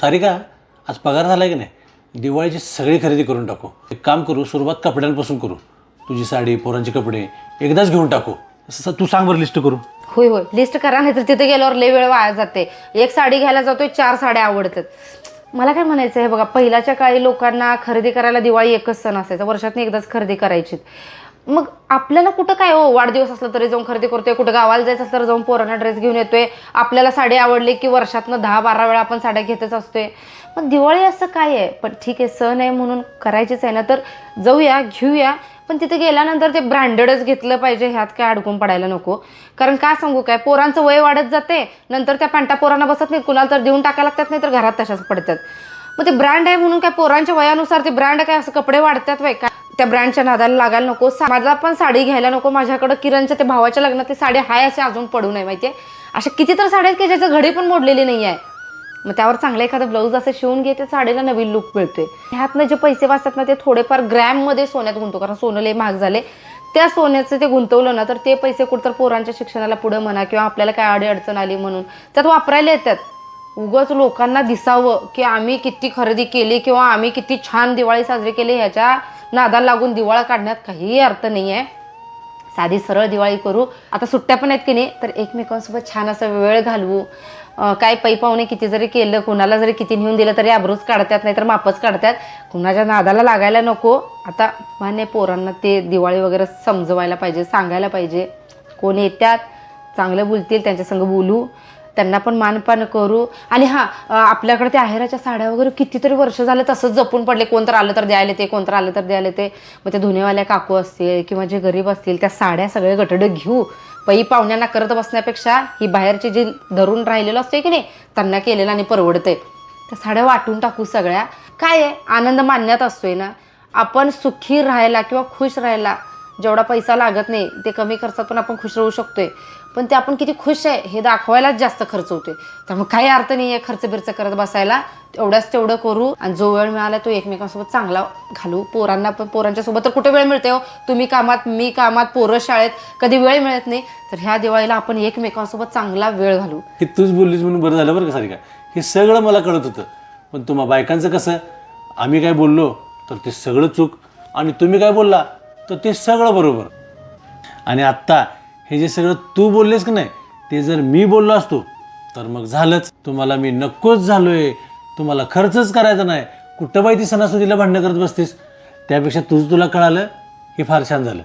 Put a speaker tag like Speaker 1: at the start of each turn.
Speaker 1: सारिका आज पगार झाला की नाही? दिवाळीची सगळी खरेदी करून टाकू. एक काम करू सुरुवात कपड्यांपासून करू. तुझी साडी पोरांचे कपडे एकदाच घेऊन टाकू. असं तू सांग बरं लिस्ट करू
Speaker 2: होय होय. लिस्ट करा नाही तर तिथे गेल्यावर लय वेळ वाया जाते. एक साडी घ्यायला जातोय चार साड्या आवडतात. मला काय म्हणायचं आहे बघा पहिल्याच्या काळी लोकांना खरेदी करायला दिवाळी एकच सण असायचा. वर्षातून एकदाच खरेदी करायची मग आपल्याला कुठं काय हो वाढदिवस असला तरी जाऊन खरेदी करतोय कुठं गावाला जायचं असलं तर जाऊन पोरांना ड्रेस घेऊन येतोय. आपल्याला साडी आवडली की वर्षातनं दहा बारा वेळा आपण साड्या घेतच असतोय. मग दिवाळी असं काय आहे? पण ठीक आहे सण आहे म्हणून करायचीच आहे ना तर जाऊया घेऊया. पण तिथे गेल्यानंतर ते ब्रँडेडच घेतलं पाहिजे ह्यात काय अडकून पडायला नको. कारण काय सांगू काय? पोरांचं वय वाढत जाते नंतर त्या पॅन्टा पोरांना बसत नाही कुणाला तर देऊन टाकायला लागतात नाही तर घरात तशाच पडतात. मग ते ब्रँड आहे म्हणून काय पोरांच्या वयानुसार ते ब्रँड काय असं कपडे वाढतात वय? काय? त्या ब्रँडच्या नादाला लागायला नको. माझा पण साडी घ्यायला नको. माझ्याकडं किरणच्या ते भावाच्या लग्नातली साडी हाय असे अजून पडू नये माहितीये? अशा किती तर साड्या आहेत की ज्याचं घडी पण मोडलेली नाही आहे मग त्यावर चांगलं एखादं ब्लाऊज असं शिवून घे त्या साडीला नवीन लुक मिळतोय. ह्यातनं जे पैसे वाचतात ना ते थोडेफार ग्रॅममध्ये सोन्यात गुंतव. कारण सोनं लय महाग झाले त्या सोन्याचं ते गुंतवलं ना तर ते पैसे कुठं पोरांच्या शिक्षणाला पुढं म्हणा किंवा आपल्याला काय अडी अडचण आली म्हणून. त्यात वापरायला येतात. उगाच लोकांना दिसावं की आम्ही किती खरेदी केली किंवा आम्ही किती छान दिवाळी साजरी केली ह्याच्या नादाला लागून दिवाळा काढण्यात काहीही अर्थ नाही आहे साधी सरळ दिवाळी करू. आता सुट्ट्या पण आहेत की नाही तर एकमेकांसोबत छान असं वेळ घालवू. काय पै पाहुणे किती जरी केलं कुणाला जरी किती नेऊन दिलं तरी आबरूच काढतात नाही तर मापच काढतात. कुणाच्या नादाला लागायला नको. आता मान्य पोरांना ते दिवाळी वगैरे समजवायला पाहिजे सांगायला पाहिजे. कोण येतात चांगलं बोलतील त्यांच्या संग बोलू. त्यांना पण मानपान करू. आणि हां आपल्याकडे त्या आहेराच्या साड्या वगैरे कितीतरी वर्ष झाले तसंच जपून पडले. कोणतर आलं तर द्यायला ते कोणतर आलं तर द्यायला ते मग ते धुनेवाल्या काकू असतील किंवा जे गरीब असतील त्या साड्या सगळे गटडं घेऊ. पई पाहुण्यांना करत बसण्यापेक्षा ही बाहेरची जी धरून राहिलेलं असते की नाही त्यांना केलेलं आणि परवडते त्या साड्या वाटून टाकू सगळ्या. काय आहे? आनंद मानण्यात असतोय ना. आपण सुखी राहायला किंवा खुश राहायला जेवढा पैसा लागत नाही ते कमी खर्चात पण आपण खुश राहू शकतोय. पण ते आपण किती खुश आहे हे दाखवायलाच जास्त खर्च होतोय. त्यामुळे काही अर्थ नाही आहे खर्च बिर्च करत बसायला. एवढ्याच तेवढं करू आणि जो वेळ मिळाला तो एकमेकांसोबत चांगला घालू. पोरांना पण पोरांच्या सोबत तर कुठे वेळ मिळते हो? तुम्ही कामात मी कामात पोरं शाळेत कधी वेळ मिळत नाही. तर ह्या दिवाळीला आपण एकमेकांसोबत चांगला वेळ घालू.
Speaker 1: हे तूच बोललीस म्हणून बरं झालं बरं का सारिका? हे सगळं मला कळत होतं. पण तुम्हा बायकांचं कसं आम्ही काय बोललो तर ते सगळं चूक. आणि तुम्ही काय बोलला तर ते सगळं बरोबर. आणि आत्ता हे जे सगळं तू बोललेस की नाही ते जर मी बोललो असतो तर मग झालंच. तुम्हाला मी नक्कोच झालोय. तुम्हाला खर्चच करायचा नाही. कुठं बाई ती सणासुदीला भांडणं करत बसतेस? त्यापेक्षा तुझं तुला कळालं हे फार छान झालं.